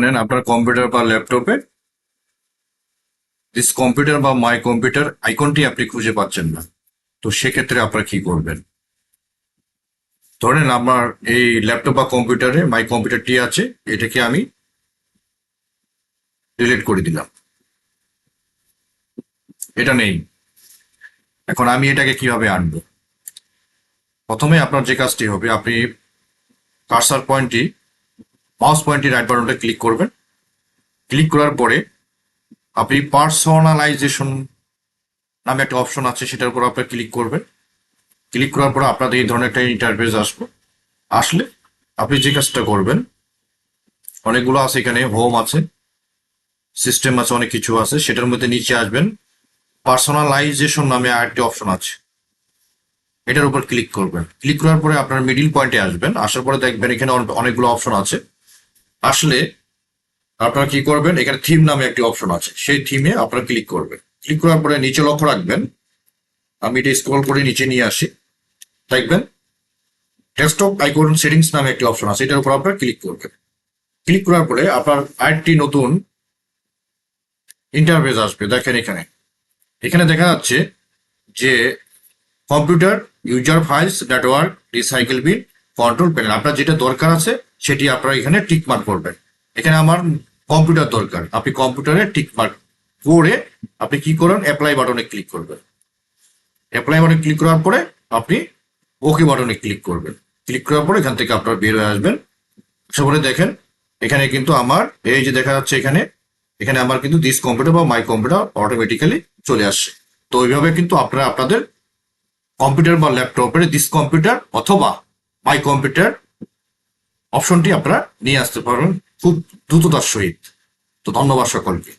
নেন আপনার কম্পিউটার বা ল্যাপটপে দিস কম্পিউটার বা মাই কম্পিউটার আইকনটি আপনি খুঁজে পাচ্ছেন না। তো সেক্ষেত্রে আপনারা কি করবেন? ধরেন আমার এই ল্যাপটপ বা কম্পিউটারে মাই কম্পিউটারটি আছে, এটাকে আমি ডিলিট করে দিলাম। এটা নেই। এখন আমি এটাকে কীভাবে আনব? প্রথমে আপনার যে কাজটি হবে, আপনি কার্সার পয়েন্টটি মাউস পয়েন্টটি রাইট বাটনটা ক্লিক করবেন। ক্লিক করার পরে আপনি পার্সোনালাইজেশন নামে একটা অপশন আছে, সেটার উপর আপনি ক্লিক করবেন। ক্লিক করার পর আপনাদের এই ধরনের একটা ইন্টারফেস আসবে। আসলে আপনি যে কাজটা করবেন, অনেকগুলো আছে এখানে হোম আছে সিস্টেম আছে, অনেক কিছু আছে, সেটার মধ্যে নিচে আসবেন পার্সোনালাইজেশন নামে আরেকটি অপশন আছে। এটার উপর ক্লিক করবেন। ক্লিক করার পরে আপনার মিডিল পয়েন্টে আসবেন, আসার পরে দেখবেন এখানে অনেকগুলো অপশন আছে। আসলে আপনারা কি করবেন? এখানে থিম নামে একটি অপশন আছে। সেই থিমে আপনারা ক্লিক করবেন। ক্লিক করার পরে নিচে লক্ষ্য রাখবেন। আমি এটা স্ক্রল করে নিচে নিয়ে আসি। দেখবেন ডেস্কটপ আইকন সেটিংস নামে একটি অপশন আছে। এটার উপর আপনারা ক্লিক করবেন। ক্লিক করার পরে আপনার আরেকটি নতুন ইন্টারফেস আসবে। দেখেন এখানে। এখানে দেখা যাচ্ছে যে computer user files network recycle bin control panel আপনার যেটা দরকার আছে সেটি আপনারা এখানে টিক মার্ক করবেন। এখানে আমার কম্পিউটার দরকার। আপনি কম্পিউটারে টিক মার্ক করে আপনি কি করবেন অ্যাপ্লাই বাটনে ক্লিক করবেন। অ্যাপ্লাই বাটনে ক্লিক করার পরে আপনি ওকে বাটনে ক্লিক করবেন। ক্লিক করার পরে এখান থেকে আপনার বের হয়ে আসবেন। করে দেখেন, এখানে কিন্তু আমার, এই যে দেখা যাচ্ছে এখানে এখানে আমার কিন্তু দিস কম্পিউটার বা মাই কম্পিউটার অটোমেটিক্যালি চলে আসছে। তো ওইভাবে কিন্তু আপনারা আপনাদের কম্পিউটার বা ল্যাপটপের দিস কম্পিউটার অথবা মাই কম্পিউটার অপশনটি আপনারা নিয়ে আসতে পারবেন খুব দ্রুততার সহিত। তো ধন্যবাদ সকলকে।